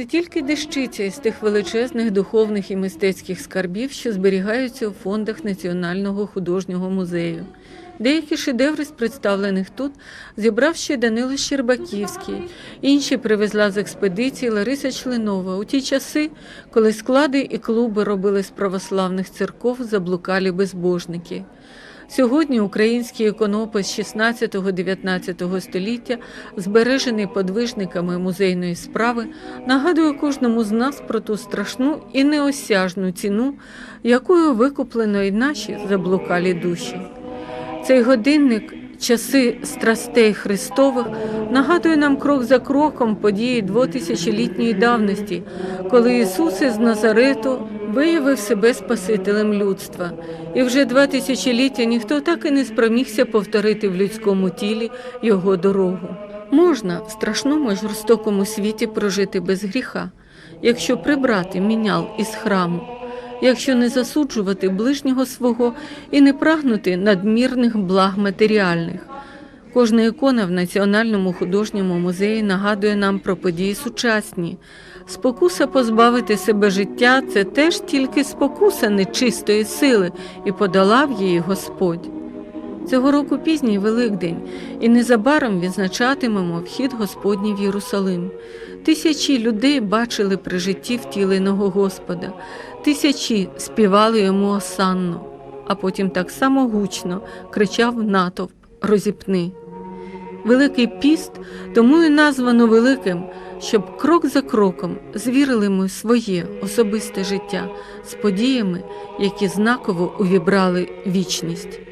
Це тільки дещиця із тих величезних духовних і мистецьких скарбів, що зберігаються у фондах Національного художнього музею. Деякі шедеври з представлених тут зібрав ще Данило Щербаківський, інші привезла з експедиції Лариса Членова у ті часи, коли склади і клуби робили з православних церков заблукалі безбожники. Сьогодні український іконопис 16-19 століття, збережений подвижниками музейної справи, нагадує кожному з нас про ту страшну і неосяжну ціну, якою викуплено й наші заблукалі душі. Цей годинник, часи страстей Христових, нагадує нам крок за кроком події двотисячолітньої давності, коли Ісус із Назарету виявив себе Спасителем людства. І вже два тисячоліття ніхто так і не спромігся повторити в людському тілі його дорогу. Можна в страшному жорстокому світі прожити без гріха, якщо прибрати мінял із храму якщо не засуджувати ближнього свого і не прагнути надмірних благ матеріальних. Кожна ікона в Національному художньому музеї нагадує нам про події сучасні. Спокуса позбавити себе життя це теж тільки спокуса нечистої сили, і подолав її Господь. Цього року пізній Великдень, і незабаром відзначатимемо вхід Господній в Єрусалим. Тисячі людей бачили при житті втіленого Господа, тисячі співали йому осанну, а потім так само гучно кричав натовп розіпни. Великий піст тому і названо великим, щоб крок за кроком звірили ми своє особисте життя з подіями, які знаково увібрали вічність.